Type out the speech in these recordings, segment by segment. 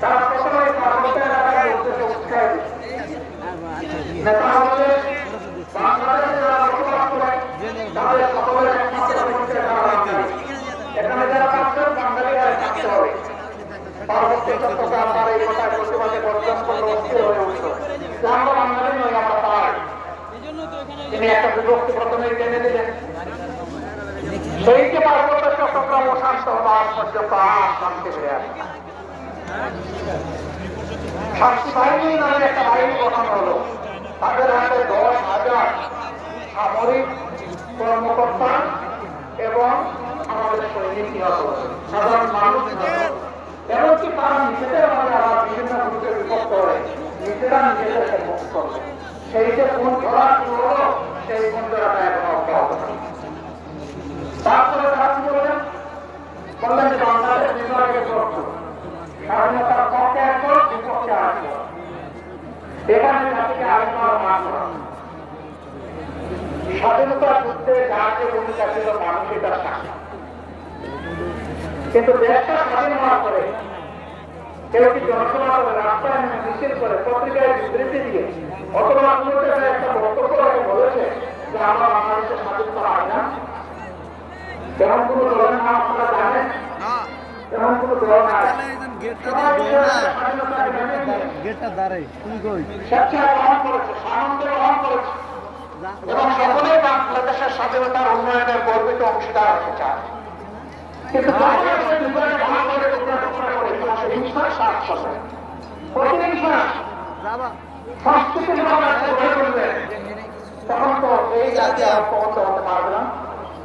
তারা প্রথমে। এখানে যারা থাকছেন বাঙালিরা থাকতে হবে পার্বত্য চট্টগ্রাম তার এই কথায় প্রতিবাদে অস্থির হয়ে উঠল আমরা বাঙালি নই আমরা তিনি একটা বিভক্তি প্রথমে জেনে দিলেন সেইকে পার্বত্য চট্টগ্রাম অশান্ত হওয়া আজ পর্যন্ত আর শান্তি ফিরে আসে শান্তি বাহিনী নামে একটা বাহিনী গঠন হলো তাদের হাতে দশ হাজার সামরিক কর্মকর্তা এবং আমাদের সৈনিক সাধারণ মানুষ এমনকি তারা নিজেদের মাঝে আবার বিভিন্ন গ্রুপে বিভক্ত হয়ে নিজেরা নিজেদেরকে মুক্ত করবে সেই কোন ধরা সেই কোন ধরাটা এখন অব্যাহত আছে। তারপরে তারা কি বললেন বললেন যে বাংলাদেশ প্রশ্ন স্বাধীনতার পক্ষে একজন বিপক্ষে আসবে এখানে জাতিকে মান করা স্বাধীনতা যুদ্ধে যার ভূমিকা ছিল মানুষ এটা সাক্ষী। কিন্তু দেশটা স্বাধীন হওয়ার পরে, কেউ কি জনসভা করে, রাস্তায় নেমে মিছিল করে, পত্রিকায় বিবৃতি দিয়ে, অথবা একটা বক্তব্য বলেছে যে, আমরা বাংলাদেশের স্বাধীনতা হয় না এমন কোনো দলের নাম আপনারা জানেন এমন কোনো দল নাই সবাই নিজেদের স্বাধীনতাকে মেনে নিয়ে গেটটা দাঁড়াই তুমি কই এবং সকলেই বাংলাদেশের স্বাধীনতার উন্নয়নের গর্বিত অংশীদার হতে চায় কিন্তু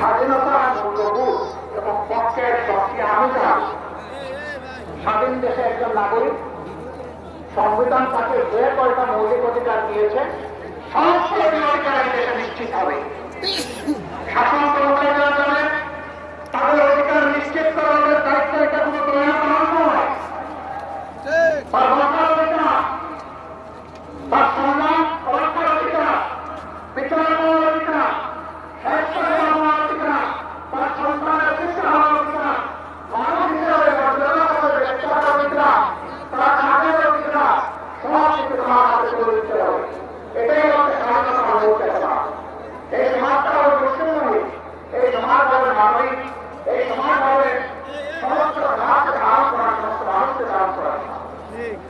না স্বাধীনতা মূল্যবোধ এবং পক্ষের শক্তি আমি স্বাধীন দেশে একজন নাগরিক সংবিধান তাকে যে কয়টা মৌলিক অধিকার দিয়েছে, সমস্ত অধিকার এই দেশে নিশ্চিত হবে। শাসন যাবে তাদের অধিকার নিশ্চিত করা দায়িত্ব, এটা কোনো করার নয়। তার বাঁচার অধিকার তার সম্মান রক্ষার অধিকার বিচার করার অধিকার স্বাস্থ্য সেবা অধিকার তার সন্তানের শিক্ষা হওয়ার অধিকার মানুষ হিসাবে মর্যাদা হবে ব্যবসার অধিকার তার কাজের অধিকার সব কিছু তার হাতে তুলে দিতে হবে এটাই হচ্ছে স্বাধীনতা মূল চেতনা এই সমাজটা হবে মুসলিম এই সমাজ হবে মানবিক এই সমাজ হবে সমস্ত রাষ্ট্রকে ধারণ করা সমস্ত মানুষকে ধারণ করা